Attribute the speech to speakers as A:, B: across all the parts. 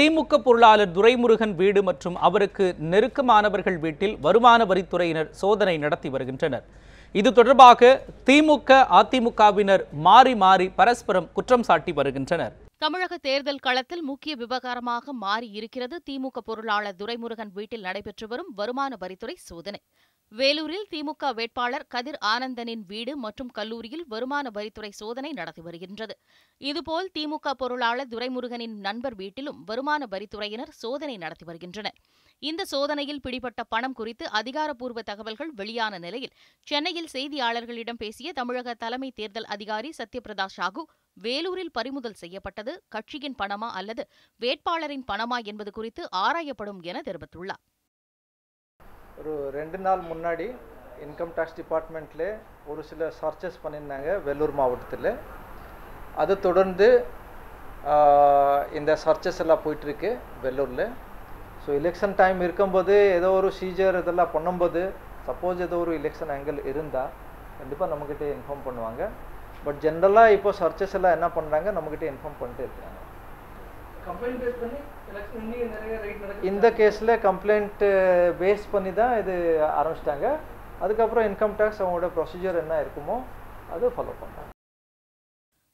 A: திமுக பொருளாளர் துரைமுருகன் வீடு மற்றும் அவருக்கு நெருக்கமானவர்கள் வீட்டில் வருமான வரித்துறையினர் சோதனை நடத்தி வருகின்றனர். இது தொடர்பாக திமுக அதிமுகவினர் மாறி மாறி பரஸ்பரம் குற்றம் சாட்டி வருகின்றனர்.
B: தமிழக தேர்தல் களத்தில் முக்கிய விவகாரமாக மாறி இருக்கிறது. திமுக பொருளாளர் துரைமுருகன் வீட்டில் நடைபெற்று வரும் வருமான வரித்துறை சோதனை. வேலூரில் திமுக வேட்பாளர் கதிர் ஆனந்தனின் வீடு மற்றும் கல்லூரியில் வருமான வரித்துறை சோதனை நடத்தி வருகின்றது. இதுபோல் திமுக பொருளாளர் துரைமுருகனின் நண்பர் வீட்டிலும் வருமான வரித்துறையினர் சோதனை நடத்தி வருகின்றனர். இந்த சோதனையில் பிடிபட்ட பணம் குறித்து அதிகாரப்பூர்வ தகவல்கள் வெளியான நிலையில் சென்னையில் செய்தியாளர்களிடம் பேசிய தமிழக தலைமை தேர்தல் அதிகாரி சத்யபிரதா சாகு வேலூரில் பறிமுதல் செய்யப்பட்டது கட்சியின் பணமா அல்லது வேட்பாளரின் பணமா என்பது குறித்து ஆராயப்படும் என தெரிவித்துள்ளார்.
C: ஒரு ரெண்டு நாள் முன்னாடி இன்கம் டேக்ஸ் டிபார்ட்மெண்ட்டில் ஒரு சில சர்ச்சஸ் பண்ணியிருந்தாங்க வெள்ளூர் மாவட்டத்தில். அதை தொடர்ந்து இந்த சர்ச்சஸ் எல்லாம் போயிட்டுருக்கு வெள்ளூரில். ஸோ எலெக்ஷன் டைம் இருக்கும்போது ஏதோ ஒரு சீஜர் இதெல்லாம் பண்ணும்போது சப்போஸ் ஏதோ ஒரு எலெக்ஷன் ஆங்கிள் இருந்தால் கண்டிப்பாக நம்மக்கிட்ட இன்ஃபார்ம் பண்ணுவாங்க. பட் ஜென்ரலாக இப்போ சர்ச்சஸ் எல்லாம் என்ன பண்ணுறாங்க நம்மக்கிட்ட இன்ஃபார்ம் பண்ணிட்டு இருக்காங்க இந்த கேஸில் கம்ப்ளைண்ட் பேஸ் பண்ணி தான் இது ஆரம்பிச்சிட்டாங்க. அதுக்கப்புறம் இன்கம் டேக்ஸ் அவங்களோட ப்ரொசீஜர் என்ன இருக்குமோ அது ஃபாலோ பண்ணுறாங்க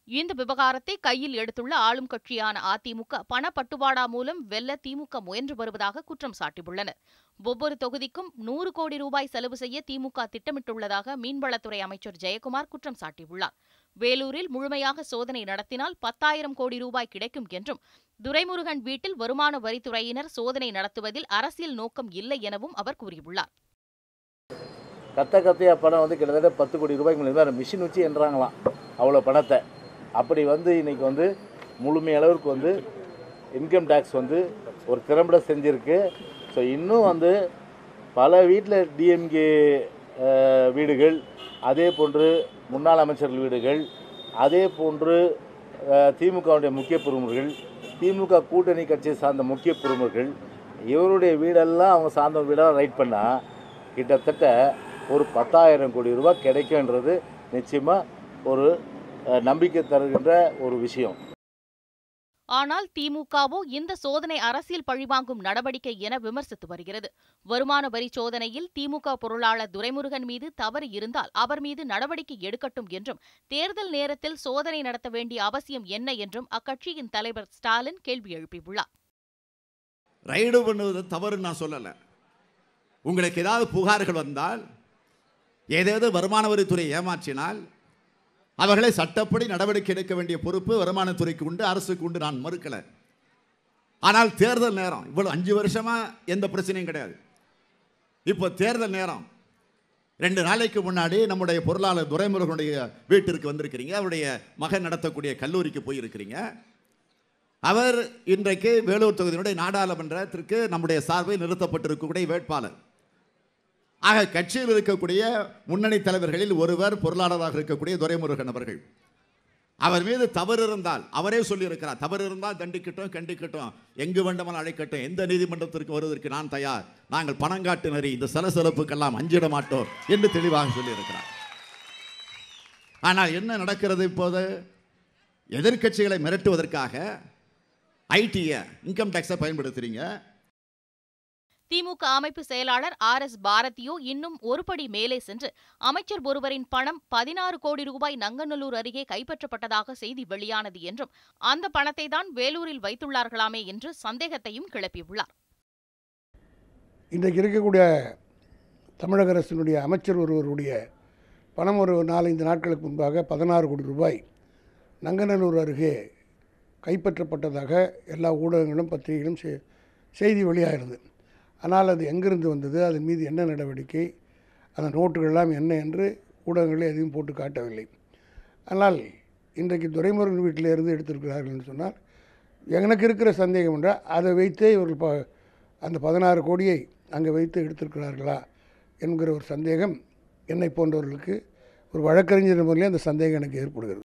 B: இந்த விவகாரத்தை கையில் எடுத்துள்ள ஆளும் கட்சியான அதிமுக பணப்பட்டுவாடா மூலம் வெல்ல திமுக முயன்று வருவதாக குற்றம் சாட்டியுள்ளனர். ஒவ்வொரு தொகுதிக்கும் நூறு கோடி ரூபாய் செலவு செய்ய திமுக திட்டமிட்டுள்ளதாக மீன்வளத்துறை அமைச்சர் ஜெயக்குமார் குற்றம் சாட்டியுள்ளார். வேலூரில் முழுமையாக சோதனை நடத்தினால் பத்தாயிரம் கோடி ரூபாய் கிடைக்கும் என்றும் துரைமுருகன் வீட்டில் வருமான வரித்துறையினர் சோதனை நடத்துவதில் அரசியல் நோக்கம் இல்லை எனவும் அவர் கூறியுள்ளார்.
D: கத்த கத்தையா பணம் வந்து கிட்டத்தட்ட பத்து கோடி ரூபாய்க்கு வேறு மிஷின் வச்சு என்றாங்களாம் அவ்வளோ பணத்தை. அப்படி வந்து இன்றைக்கி வந்து முழுமையளவிற்கு வந்து இன்கம் டேக்ஸ் வந்து ஒரு திறம்பட செஞ்சுருக்கு. ஸோ இன்னும் வந்து பல வீட்டில் டிஎம்கே வீடுகள் அதே போன்று முன்னாள் அமைச்சர்கள் வீடுகள் அதே போன்று திமுகவுடைய முக்கிய பிரமுகர்கள் திமுக கூட்டணி கட்சியை சார்ந்த முக்கிய பிரமுகர்கள் இவருடைய வீடெல்லாம் அவங்க சார்ந்த வீடெல்லாம் ரைட் பண்ணால் கிட்டத்தட்ட ஒரு பத்தாயிரம் கோடி ரூபா கிடைக்குன்றது நிச்சயமாக ஒரு நம்பிக்கை தருகின்ற ஒரு விஷயம்.
B: ஆனால் திமுகவோ இந்த சோதனை அரசியல் பழிவாங்கும் நடவடிக்கை என விமர்சித்து வருகிறது. வருமான வரி சோதனையில் திமுக பொருளாளர் துரைமுருகன் மீது தவறு இருந்தால் அவர் மீது நடவடிக்கை எடுக்கட்டும் என்றும் தேர்தல் நேரத்தில் சோதனை நடத்த வேண்டிய அவசியம் என்ன என்றும் அக்கட்சியின் தலைவர் ஸ்டாலின் கேள்வி எழுப்பியுள்ளார்.
E: ரைடு பண்ணுவது தவறுன்னு நான் சொல்லலை. உங்களுக்கு ஏதாவது புகார்கள் வந்தால் ஏதேதோ வருமான வரித்துறை ஏமாற்றினால் அவர்களை சட்டப்படி நடவடிக்கை எடுக்க வேண்டிய பொறுப்பு வருமானத்துறைக்கு உண்டு அரசுக்கு உண்டு. நான் மறுக்கலை. ஆனால் தேர்தல் நேரம். இவ்வளோ அஞ்சு வருஷமாக எந்த பிரச்சனையும் கிடையாது. இப்போ தேர்தல் நேரம். ரெண்டு நாளைக்கு முன்னாடி நம்முடைய பொருளாளர் துரைமுருகனுடைய வீட்டிற்கு வந்திருக்கிறீங்க. அவருடைய மகன் நடத்தக்கூடிய கல்லூரிக்கு போயிருக்கிறீங்க. அவர் இன்றைக்கு வேலூர் தொகுதியினுடைய நாடாளுமன்றத்திற்கு நம்முடைய சார்பில் நிறுத்தப்பட்டிருக்கக்கூடிய வேட்பாளர். ஆக கட்சியில் இருக்கக்கூடிய முன்னணி தலைவர்களில் ஒருவர் பொருளாளராக இருக்கக்கூடிய துரைமுருகன் அவர்கள். அவர் மீது தவறு இருந்தால் அவரே சொல்லியிருக்கிறார் தவறு இருந்தால் தண்டிக்கட்டும் கண்டிக்கட்டும் எங்கு வேண்டுமானால் அழைக்கட்டும் எந்த நீதிமன்றத்திற்கு வருவதற்கு நான் தயார் நாங்கள் பணங்காட்டு நெறி இந்த சலசலப்புக்கெல்லாம் அஞ்சிட மாட்டோம் என்று தெளிவாக சொல்லியிருக்கிறார். ஆனால் என்ன நடக்கிறது இப்போது? எதிர்க்கட்சிகளை மிரட்டுவதற்காக ஐடியை இன்கம் டேக்ஸை பயன்படுத்துகிறீங்க
B: திமுக அமைப்பு செயலாளர் ஆர் எஸ் பாரதியோ இன்னும் ஒருபடி மேலே சென்று அமைச்சர் ஒருவரின் பணம் பதினாறு கோடி ரூபாய் நங்கநல்லூர் அருகே கைப்பற்றப்பட்டதாக செய்தி வெளியானது என்றும் அந்த பணத்தை தான் வேலூரில் வைத்துள்ளார்களாமே என்று சந்தேகத்தையும் கிளப்பியுள்ளார்.
F: இன்றைக்கு இருக்கக்கூடிய தமிழக அரசினுடைய அமைச்சர் ஒருவருடைய பணம் ஒரு நாலஞ்சு நாட்களுக்கு முன்பாக பதினாறு கோடி ரூபாய் நங்கநல்லூர் அருகே கைப்பற்றப்பட்டதாக எல்லா ஊடகங்களும் பத்திரிகைகளும் செ- செய்தி வெளியாகிறது. ஆனால் அது எங்கிருந்து வந்தது அதன் மீது என்ன நடவடிக்கை அந்த நோட்டுகள்லாம் என்ன என்று ஊடகங்களே எதையும் போட்டு காட்டவில்லை. ஆனால் இன்றைக்கு துரைமுருகன் வீட்டிலிருந்து எடுத்திருக்கிறார்கள் என்று சொன்னால் எனக்கு இருக்கிற சந்தேகம் என்றால் அதை வைத்தே இவர்கள் ப அந்த பதினாறு கோடியை அங்கே வைத்து எடுத்திருக்கிறார்களா என்கிற ஒரு சந்தேகம் என்னை போன்றவர்களுக்கு ஒரு வழக்கறிஞர் முறையிலே அந்த சந்தேகம் எனக்கு ஏற்படுகிறது.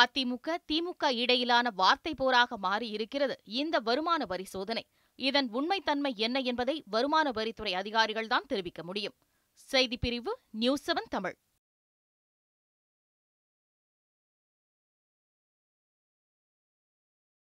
B: அதிமுக திமுக இடையிலான வார்த்தை போராக மாறி இருக்கிறது இந்த வருமான வரி சோதனை. இதன் உண்மைத்தன்மை என்ன என்பதை வருமான வரித்துறை அதிகாரிகள்தான் தெரிவிக்க முடியும். செய்திப்பிரிவு நியூஸ் செவன் தமிழ்.